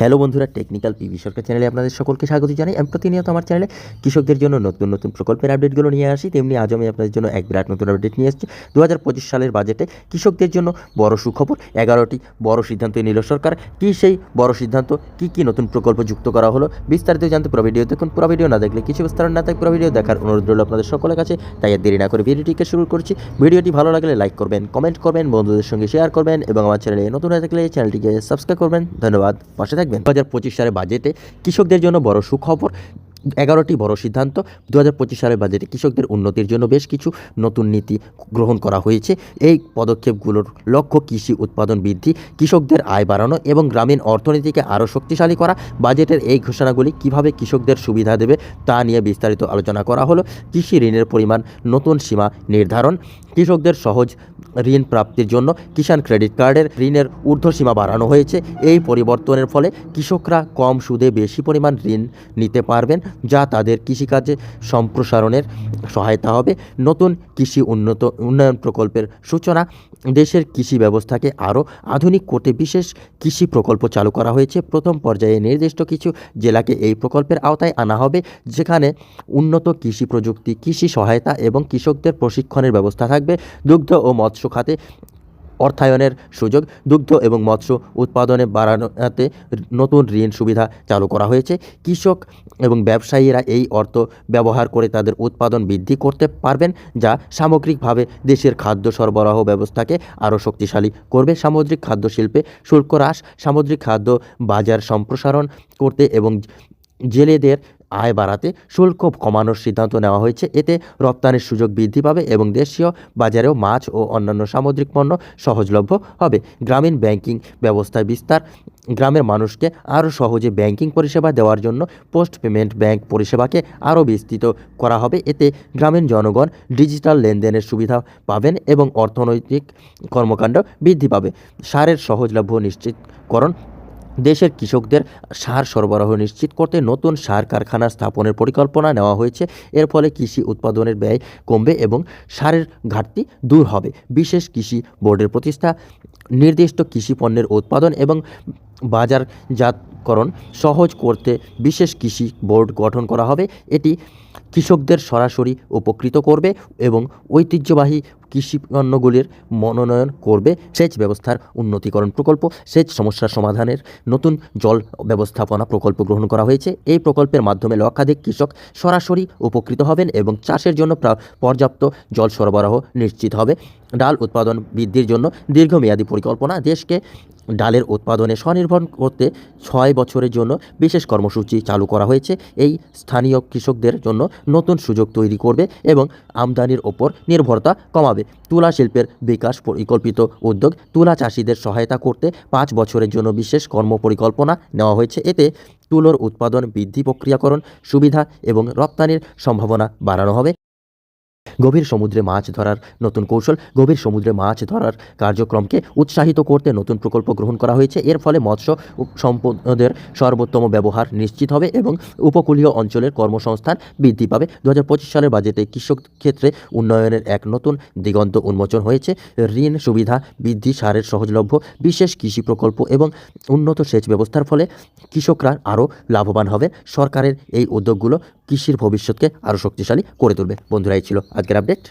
Hello বন্ধুরা, technical PV সরকার চ্যানেলে আপনাদের সকলকে স্বাগত জানাই। আমি প্রতিনিয়ত আমার চ্যানেলে কৃষকদের জন্য নতুন নতুন প্রকল্পের আপডেটগুলো নিয়ে আসি। তেমনি আজ আমি আপনাদের জন্য এক বিরাট নতুন আপডেট নিয়ে এসেছি দু সালের বাজেটে কৃষকদের জন্য বড় সুখবর, এগারোটি বড় সিদ্ধান্ত নিল সরকার। কী সেই বড় সিদ্ধান্ত? কী কী নতুন প্রকল্প যুক্ত করা হলো? বিস্তারিত জানতে পুরো ভিডিও দেখুন। পুরো ভিডিও না দেখলে কিছু বিস্তার না থাকে, পুরো ভিডিও দেখার অনুরোধ রইল আপনাদের সকলের কাছে। তাই দেরি না করে ভিডিওটিকে শুরু করছি। ভিডিওটি ভালো লাগলে লাইক করবেন, কমেন্ট করবেন, বন্ধুদের সঙ্গে শেয়ার করবেন এবং আমার চ্যানেলে নতুন হয়ে থাকলে চ্যানেলটিকে সাবস্ক্রাইব করবেন। ধন্যবাদ। পাশে দু হাজার পঁচিশ সালের বাজেটে কৃষকদের জন্য বড় সুখবর। এগারোটি বড় সিদ্ধান্ত। দু হাজার পঁচিশ সালের বাজেটে কৃষকদের উন্নতির জন্য বেশ কিছু নতুন নীতি গ্রহণ করা হয়েছে। এই পদক্ষেপগুলোর লক্ষ্য কৃষি উৎপাদন বৃদ্ধি, কৃষকদের আয় বাড়ানো এবং গ্রামীণ অর্থনীতিকে আরও শক্তিশালী করা। বাজেটের এই ঘোষণাগুলি কীভাবে কৃষকদের সুবিধা দেবে তা নিয়ে বিস্তারিত আলোচনা করা হলো। কৃষি ঋণের পরিমাণ, নতুন সীমা নির্ধারণ, কৃষকদের সহজ ঋণ প্রাপ্তির জন্য কিষাণ ক্রেডিট কার্ডের ঋণের ঊর্ধ্বসীমা বাড়ানো হয়েছে। এই পরিবর্তনের ফলে কৃষকরা কম সুদে বেশি পরিমাণ ঋণ নিতে পারবেন। যা তাদের কৃষিকাজে সম্প্রসারণের সহায়তা হবে। নতুন কৃষি উন্নত, উন্নয়ন প্রকল্পের সূচনা, দেশের কৃষি ব্যবস্থাকে আরও আধুনিক করতে বিশেষ কৃষি প্রকল্প চালু করা হয়েছে। প্রথম পর্যায়ে নির্দিষ্ট কিছু জেলাকে এই প্রকল্পের আওতায় আনা হবে, যেখানে উন্নত কৃষি প্রযুক্তি, কৃষি সহায়তা এবং কৃষকদের প্রশিক্ষণের ব্যবস্থা থাকবে। দুগ্ধ ও মৎস্য খাতে অর্থায়নের সুযোগ, দুগ্ধ এবং মৎস্য উৎপাদনে বাড়ানোতে নতুন ঋণ সুবিধা চালু করা হয়েছে। কৃষক এবং ব্যবসায়ীরা এই অর্থ ব্যবহার করে তাদের উৎপাদন বৃদ্ধি করতে পারবেন, যা সামগ্রিকভাবে দেশের খাদ্য সরবরাহ ব্যবস্থাকে আরও শক্তিশালী করবে। সামুদ্রিক খাদ্য শিল্পে শুল্ক হ্রাস, সামুদ্রিক খাদ্য বাজার সম্প্রসারণ করতে এবং জেলেদের আয় বাড়াতে শুল্ক কমানোর সিদ্ধান্ত নেওয়া হয়েছে। এতে রপ্তানির সুযোগ বৃদ্ধি পাবে এবং দেশীয় বাজারেও মাছ ও অন্যান্য সামুদ্রিক পণ্য সহজলভ্য হবে। গ্রামীণ ব্যাংকিং ব্যবস্থার বিস্তার, গ্রামের মানুষকে আরও সহজে ব্যাংকিং পরিষেবা দেওয়ার জন্য পোস্ট পেমেন্ট ব্যাংক পরিষেবাকে আরও বিস্তৃত করা হবে। এতে গ্রামীণ জনগণ ডিজিটাল লেনদেনের সুবিধা পাবেন এবং অর্থনৈতিক কর্মকাণ্ড বৃদ্ধি পাবে। সারের সহজলভ্য নিশ্চিতকরণ দেশের কৃষকদের সার সরবরাহ নিশ্চিত করতে নতুন সার কারখানা স্থাপনের পরিকল্পনা নেওয়া হয়েছে। এর ফলে কৃষি উৎপাদনের ব্যয় কমবে এবং সারের ঘাটতি দূর হবে। বিশেষ কৃষি বোর্ডের প্রতিষ্ঠা, নির্দিষ্ট কৃষি পণ্যের উৎপাদন এবং বাজারজাতকরণ সহজ করতে বিশেষ কৃষি বোর্ড গঠন করা হবে। এটি কৃষকদের সরাসরি উপকৃত করবে এবং ঐতিহ্যবাহী কৃষি পণ্যগুলির মনোনয়ন করবে। সেচ ব্যবস্থার উন্নতিকরণ প্রকল্প, সেচ সমস্যার সমাধানের নতুন জল ব্যবস্থাপনা প্রকল্প গ্রহণ করা হয়েছে। এই প্রকল্পের মাধ্যমে লক্ষাধিক কৃষক সরাসরি উপকৃত হবেন এবং চাষের জন্য পর্যাপ্ত জল সরবরাহ নিশ্চিত হবে। ডাল উৎপাদন বৃদ্ধির জন্য দীর্ঘমেয়াদী পরিকল্পনা, দেশকে ডালের উৎপাদনে স্বনির্ভর করতে ছয় বছরের জন্য বিশেষ কর্মসূচি চালু করা হয়েছে। এই স্থানীয় কৃষকদের জন্য নতুন সুযোগ তৈরি করবে এবং আমদানির ওপর নির্ভরতা কমাবে। তুলা শিল্পের বিকাশ পরিকল্পিত উদ্যোগ তুলা চাষিদের সহায়তা করতে পাঁচ বছরের জন্য বিশেষ কর্ম পরিকল্পনা নেওয়া হয়েছে। এতে তুলোর উৎপাদন বৃদ্ধি, প্রক্রিয়াকরণ সুবিধা এবং রপ্তানির সম্ভাবনা বাড়ানো হবে। গভীর সমুদ্রে মাছ ধরার নতুন কৌশল, গভীর সমুদ্রে মাছ ধরার কার্যক্রমকে উৎসাহিত করতে নতুন প্রকল্প গ্রহণ করা হয়েছে। এর ফলে মৎস্য সম্পদের সর্বোত্তম ব্যবহার নিশ্চিত হবে এবং উপকূলীয় অঞ্চলের কর্মসংস্থান বৃদ্ধি পাবে। দু হাজার পঁচিশ সালের বাজেটে কৃষক ক্ষেত্রে উন্নয়নের এক নতুন দিগন্ত উন্মোচন হয়েছে। ঋণ সুবিধা বৃদ্ধি, সারের সহজলভ্য, বিশেষ কৃষি প্রকল্প এবং উন্নত সেচ ব্যবস্থার ফলে কৃষকরা আরও লাভবান হবে। সরকারের এই উদ্যোগগুলো কৃষির ভবিষ্যৎকে আরও শক্তিশালী করে তুলবে। বন্ধুরা, এই ছিল আজকের আপডেট